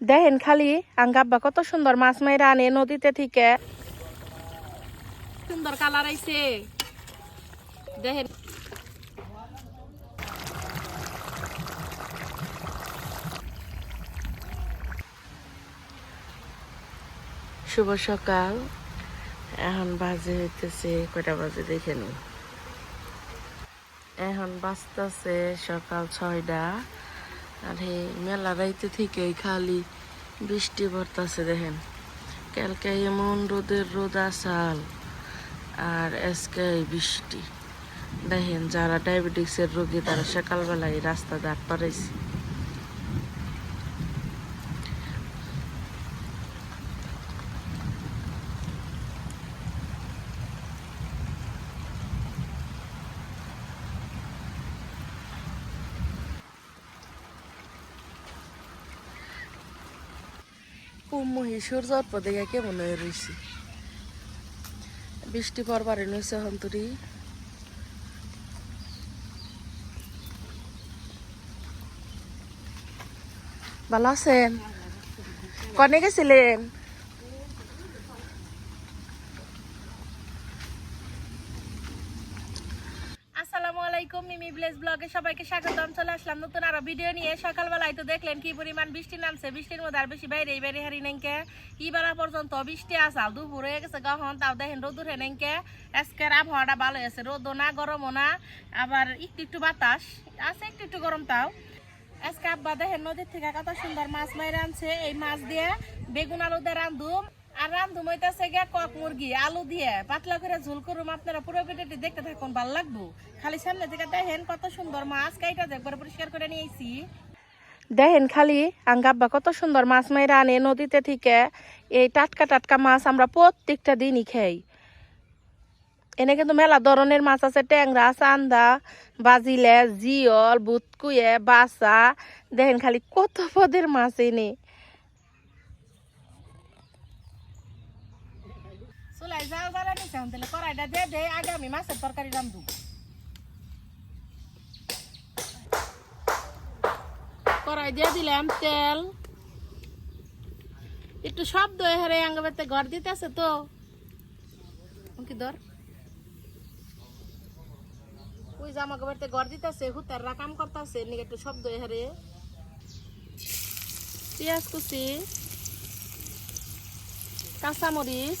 দেখেন খালি আঙ্গাব্বা কত সুন্দর মাছ মাইরা আনে নদীতে থেকে। সুন্দর কালার আইছে। দেখেন। শুভ সকাল। এখন বাজে হইতেছে কয়টা বাজে দেখে নি এখন বাজতেছে সকাল ছয়টা। আর এই মেলা রাইতে থেকে খালি বৃষ্টি পড়তেছে দেখেন। কালকে এমন রোদের রোদ আসাল আর আজকে বৃষ্টি। দেখেন যারা ডায়াবেটিক্সের রোগী, তারা সকালবেলায় রাস্তা দাঁড় পারাইছে। কুমহি অল্প পদে কেমন হয়ে বৃষ্টি পরবার নইছে হন্তরি ভালো আছেন কনে গেছিলেন ব্লগে সবাইকে স্বাগতম। চলে আসলাম নতুন আরও ভিডিও নিয়ে। সকালবেলায় তো দেখলেন কি পরিমাণ বৃষ্টি নামছে। বৃষ্টির মধ্যে আর বেশি বাইরে বাইরে হারি নাইকে ই বেলা পর্যন্ত বৃষ্টি আসাল দুপুর হয়ে গেছে গহন তাও দেখেন রোদুর হে নাইকে আজকের আবহাওয়াটা ভালো আছে। রোদও না, গরমও না। আবার একটু একটু বাতাস। আছে একটু একটু গরম তাও। আজকে আব্বা দেখেন নদীর থেকে কত সুন্দর মাছ মাইরে আনছে। এই মাছ দিয়ে বেগুন আলু দিয়ে রান্ধুম আর রান্ধুম হইতাছে গিয়া কক মুরগি, আলু দিয়ে। পাতলা করে ঝোল করুম, আপনারা পুরো ভিডিওটি দেখতে থাকুন, ভালো লাগবো। খালি সামনে থেকে দেখেন কত সুন্দর মাছ, কাইটা একবার পরিষ্কার করে নিয়েছি দেখেন খালি আঙ্গাব্বা কত সুন্দর মাছ মাইরা আনে নদীতে থেকে। এই টাটকা টাটকা মাছ আমরা প্রত্যেকটা দিনই খাই। এনে কিন্তু মেলা ধরনের মাছ আছে, ট্যাংরা চান্দা বাজিলে জিয়ল বুতকুয়ে বাসা দেখেন খালি কত পদের মাছ এনে। একটু শব্দ হারে আঙ্গাবাতে ঘর দিতেছে তো। কি দর ওই জামা কাপড়তে ঘর দিতেছে, হুতাররা কাম করতেছে নিকে একটু শব্দ হারে পেঁয়াজ কুচি, কাঁচামরিচ।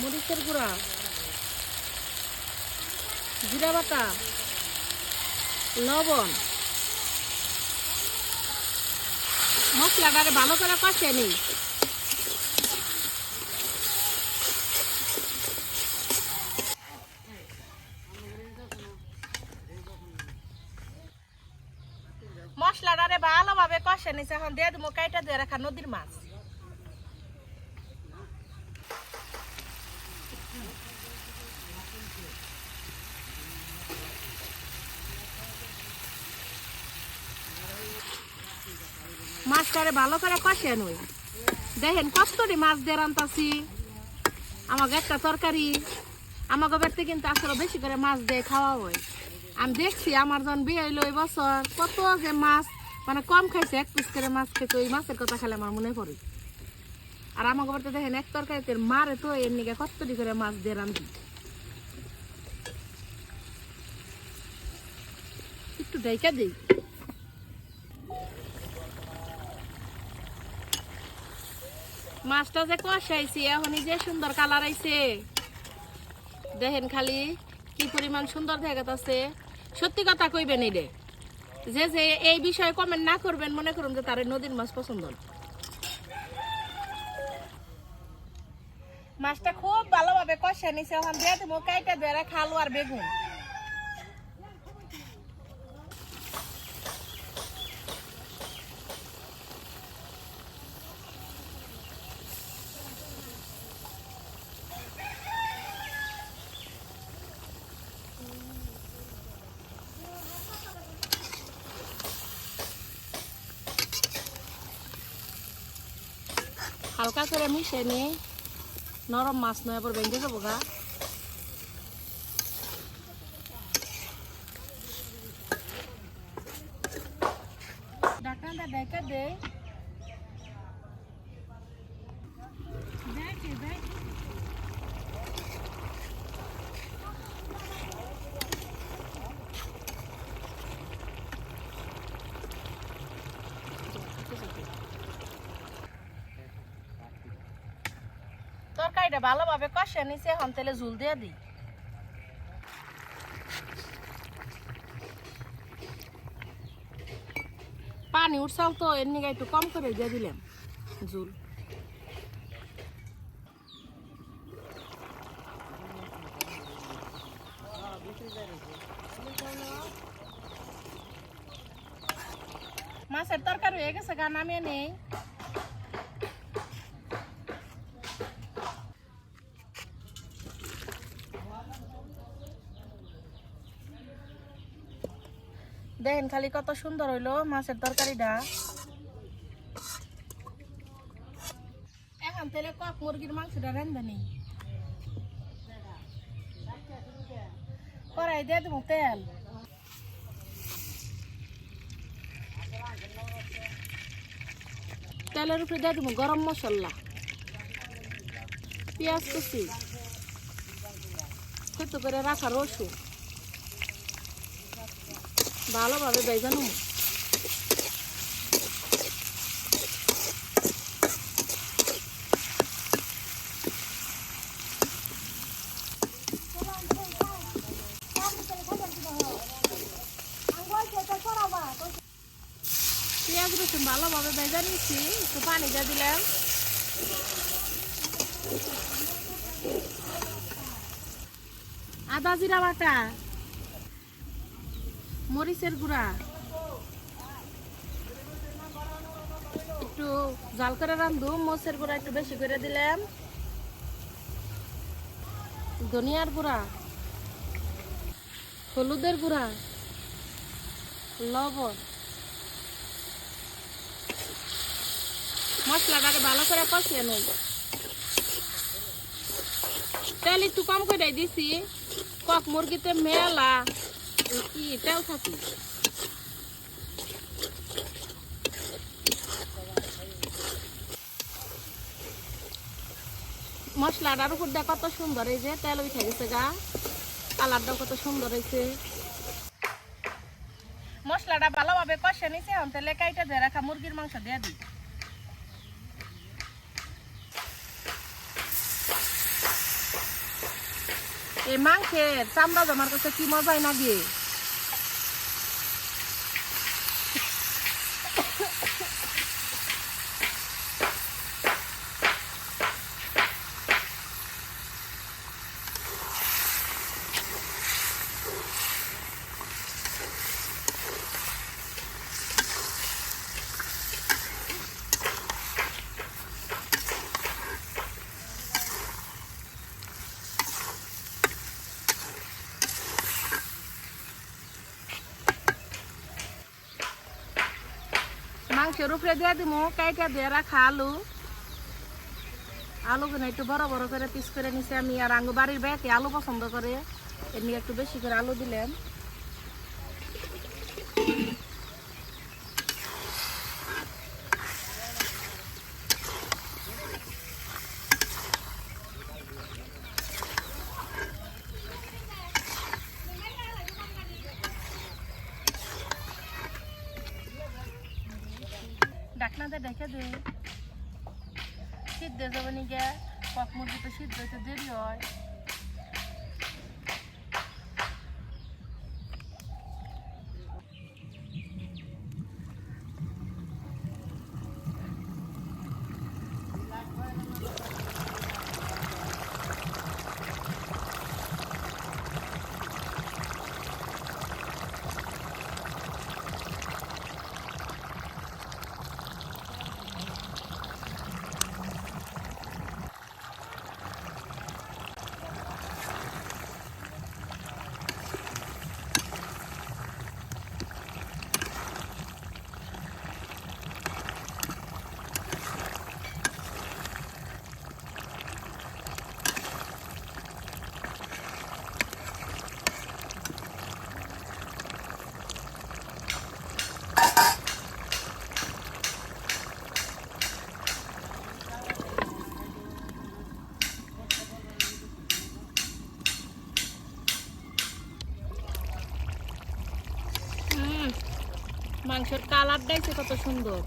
মরিচের গুঁড়া, জিরা বাটা, লবণ। মশলাটারে ভালো করে কষে নিই। মশলাটারে ভালোভাবে কষে নিছে, এখন দিয়ে দেবো কাইটা দিয়ে রাখা নদীর মাছ। মাছটারে ভালো করে কষে নই। দেখেন কষ্টটি মাছ দিয়ে রান্তাছি। আমাকে একটা তরকারি, আমাকে বাড়িতে কিন্তু আসলে বেশি করে মাছ দিয়ে খাওয়া হয়। আমি দেখছি আমার যখন বিয়ে হইল ওই বছর, কত যে মাছ মানে কম খাইছে, এক পিস করে মাছ খেতে, ওই মাছের কথা খেলে আমার মনে পড়ে। আর আমাকে বাড়িতে দেখেন এক তরকারিতে মারে তো, এর নিকে কতটি করে মাছ দিয়ে রান্ধি। একটু ডাইকা দিই। মাছটা যে কষাইছি, এখনই যে সুন্দর কালার আইছে। দেখেন খালি কি পরিমাণ সুন্দর দেখাচ্ছে সত্যি কথা কইবেন এই যে যে এই বিষয়ে কমেন্ট না করবেন, মনে করুন যে তার নদীর মাছ পছন্দ মাছটা খুব ভালোভাবে কষে নিছে, এখন দিয়ে দেবো কাইটা দিয়ে খালু আর বেগুন। হালকা করে মিশে নি? নরম মাছ নয় আবার ভেঙে যাব গা ঢাকনাটা ডেকে দে দেখে দেখ তরকারিটা ভালোভাবে কষে নিছে, এখন তেলে ঝুল দিয়ে দিই। পানি উঠছাল তো, এর নিগে একটু কম করে দিয়ে দিলাম ঝুল। মাছের তরকারি হয়ে গেছে গা, নামিয়ে নেই। দেখেন খালি কত সুন্দর হইল মাছের তরকারিটা। এখন তেলে কক মুরগির মাংসটা রান্ধবে নি? কড়াই দিয়ে দেবো তেল। তেলের উপরে দিয়ে দেবো গরম মশলা। পেঁয়াজ কুচি। করে রাখা রসুন। ভালোভাবে বেজানো পেঁয়াজ রসুন ভালোভাবে ভেজে নিচ্ছি একটু পানি দিয়ে দিলাম। আদা জিরা বাটা। মরিচের গুঁড়া। একটু জাল করে রান্ধু, মরিচের গুঁড়া একটু বেশি করে দিলাম। ধনিয়ার গুঁড়া, হলুদের গুঁড়া, লবণ। মশলাটাকে ভালো করে কষিয়ে নেব তেল একটু কম করে দিছি। কক মুরগিতে মেলা। তেল থাকি মশলাটার উপর দেখ কত সুন্দর যে, তেল উঠে গেছে গা। কালারটা কত সুন্দর হয়েছে। মশলাটা ভালোভাবে কষে নিছে, এখন তেলে কাইটা দিয়ে রাখা মুরগির মাংস দিয়ে দিই। এই মাংসের চামড়া জমার কাছে কি মজাই না মাংসের উপরে দিয়ে দিব কাইটা দিয়ে রাখা আলু আলু কিনে একটু বড় বড় করে পিস করে নিছি আমি। আর আঙ্গু বাড়ির ব্যাগে আলু পছন্দ করে এমনি একটু বেশি করে আলু দিলেন। ডাকনাতে ডেকে দে সিদ্ধ যাবে নিগে কক মুরগি তো সিদ্ধ হইতে দেরি হয়। মাংসের কালার দেখছে কত সুন্দর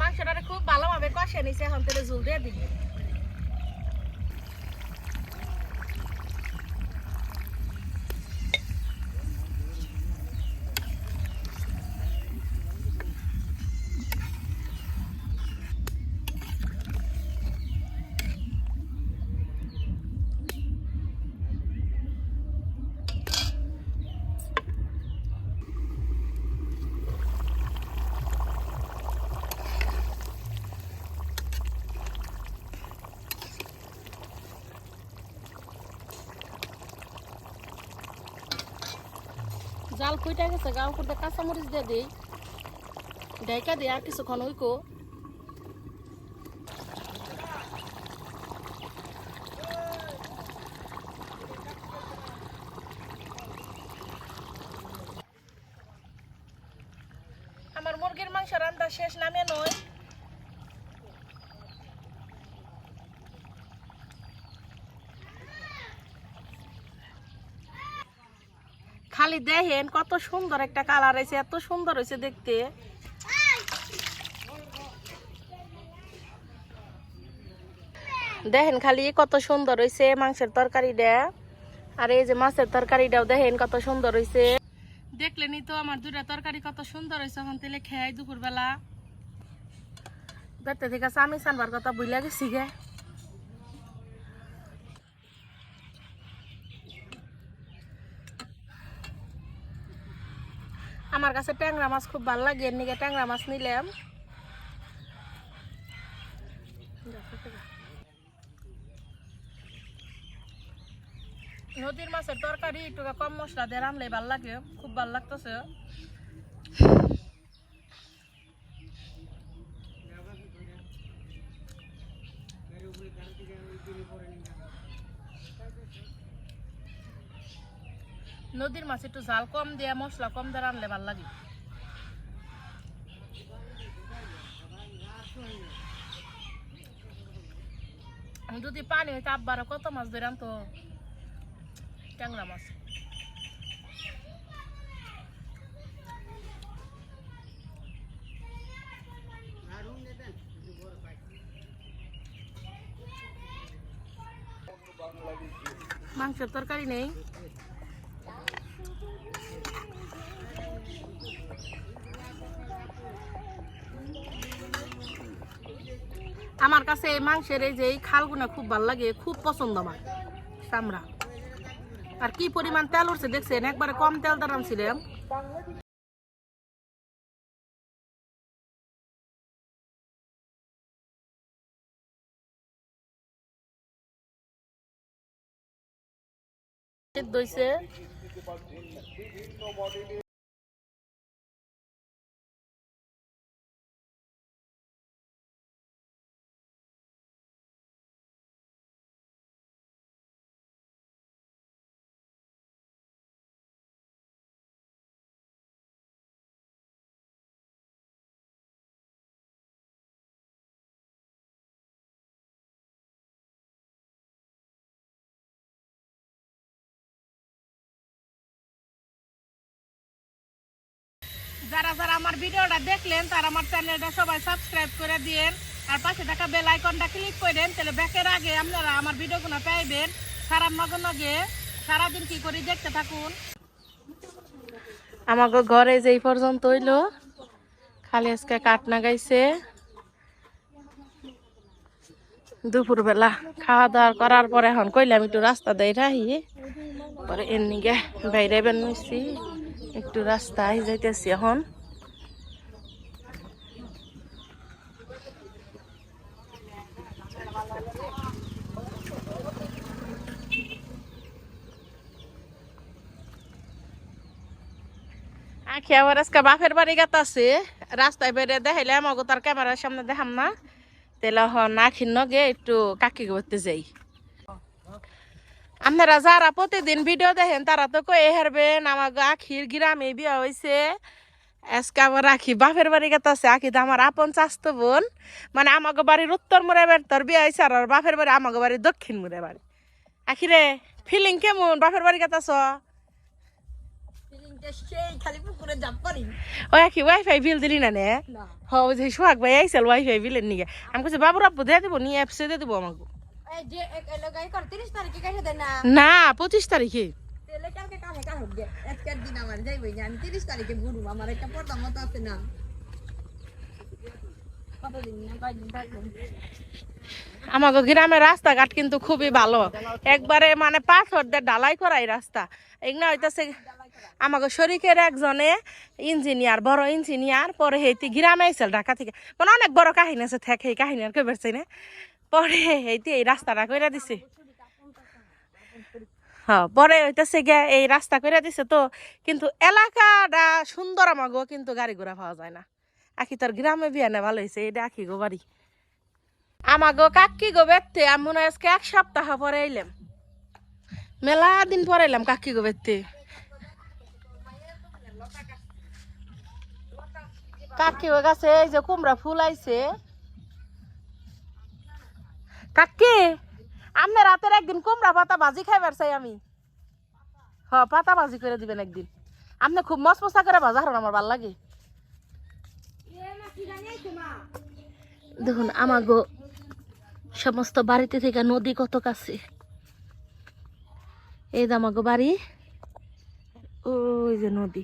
মাংসটা খুব কষে নিছে এখন তেলে ঝুল দিয়ে দিবি কইটা গেছে গাও করতে কাঁচামরিচ দিয়ে দিই। ডাইকা দিয়ে আর কিছুক্ষণ ওইকো আমার মুরগির মাংস রান্না শেষ নামে নয়। খালি দেখেন কত সুন্দর একটা কালার হয়েছে, এত সুন্দর হয়েছে দেখতে। দেখেন খালি কত সুন্দর হয়েছে মাংসের তরকারিটা। আর এই যে মাছের তরকারিটাও দেখেন কত সুন্দর হয়েছে। দেখলেনি তো আমার দুটা তরকারি কত সুন্দর হয়েছে, এখন তেলে খেয়ে দুপুরবেলা। দেখতে ঠিক আমি সানবার কথা বুঝলে গেছি গে। আমার কাছে ট্যাংরা মাছ খুব ভালো লাগে, এর ট্যাংরা মাছ নিলাম। নদীর মাছের তরকারি একটু কম মশলা দিয়ে রানলে ভালো লাগে, খুব ভালো লাগতেছে। নদীর মাছ একটু ঝাল কম দিয়ে, মশলা কম দিয়ে রানলে ভালো লাগে। যদি পানি হইতে, আব্বারও কত মাছ ধরে তো ট্যাংরা মাছ। মাংসের তরকারি নেই। আমার কাছে এই মাংসের এই যে এই খালগুনা খুব ভালো লাগে, খুব পছন্দ আমার, চামড়া। আর কি পরিমাণ তেল উঠছে দেখছেন? একবারে কম তেল দাঁড়ান ছিলাম দইছে। যারা যারা আমার ভিডিওটা দেখলেন, তারা আমার চ্যানেলটা সবাই সাবস্ক্রাইব করে দিন আর পাশে থাকা বেল আইকনটা ক্লিক করেন তাহলে ব্যাকের আগে আপনারা আমার ভিডিওগুলো পাইবেন। খারাপ নগে নগে সারাদিন কি করে দেখতে থাকুন। আমাকে ঘরে যেই পর্যন্ত হইল, খালি আজকে কাঠ নাগাইছে দুপুরবেলা খাওয়া দাওয়া করার পরে এখন কইলাম একটু রাস্তা দেয় রাহি, পরে এমনি গে বাইরে বেরোইছি একটু রাস্তায় যাইতেছি এখন। আখি আবার আজকে বাপের বাড়ি গাত আছে রাস্তায় বেরিয়ে দেখাইলে আমাকে তার ক্যামেরার সামনে দেখাম না। তাহলে হ না খিন নগে একটু কাকি করতে যাই। আপনারা যারা প্রতিদিন ভিডিও দেখেন তারা তো কয়ে হারবেন আমাকে আখির গ্রামে বিয়া হয়েছে আজকে আবার আখি বাপের বাড়ি গাত আছে আখি তো আমার আপন চাস্ত বোন। মানে আমাকে বাড়ির উত্তর মুড়ে বাড়ি তোর বিয়া হয়েছে আর বাপের বাড়ি আমাকে বাড়ির দক্ষিণ মুড়ে বাড়ি আখিরে ফিলিং কেমন? বাপের বাড়ি গাত আছ ওই কি ওয়াইফাই বিল দিলি না নে? না। হ যে সোহাগ ভাই আইসাল ওয়াইফাই বিলের নিগে। আমি কইছি বাবুর আব্বু দিয়ে দিব নিয়ে অ্যাপসে দিয়ে দিব আমাকে এই যে গাই কর 30 তারিখে কাইছে দেয় না পঁচিশ তারিখে। তেলে কালকে কামে কাম হবে আজকের দিন আমার যাইবই না আমি 30 তারিখে ঘুরবো আমার একটা পর্দা মতো আছে না। কতদিন না কয়দিন থাকব? আমাকে গ্রামের রাস্তাঘাট কিন্তু খুবই ভালো। একবারে মানে পাথর দিয়ে ঢালাই করাই রাস্তা। এগুলো হইতাছে আমাকে শরিকের একজনে ইঞ্জিনিয়ার বড় ইঞ্জিনিয়ার পরে হেইতি গ্রামে আইসেল ঢাকা থেকে। মানে অনেক বড় কাহিনী আছে থেকে এই কাহিনী আর কেউ বেরছে না। পরে হেইতি এই রাস্তাটা কইরা দিছে। হ্যাঁ পরে হইতেছে গিয়া এই রাস্তা করে দিছে তো, কিন্তু এলাকাটা সুন্দর আমাগো, কিন্তু গাড়ি ঘোড়া পাওয়া যায় না। আখি তোর গ্রামে বিয়া না ভালো হয়েছে এটা আখি গো বাড়ি। আমাগো কাকি গো বেতে আমি মনে আজকে এক সপ্তাহ পরে এলাম মেলা দিন পরে এলাম কাকি গো বেতে কাকি গেছে, এই যে কুমড়া ফুল আইছে। কাকি আপনার রাতের একদিন কুমড়া পাতা ভাজি খাইবার চাই আমি। হ, পাতা ভাজি করে দিবেন একদিন। আপনি খুব মস মশা করে ভাজা হারন আমার ভালো লাগে। দেখুন, আমাগো সমস্ত বাড়িতে থেকে নদী কত কাছে এই যে আমাগো বাড়ি, ওই যে নদী।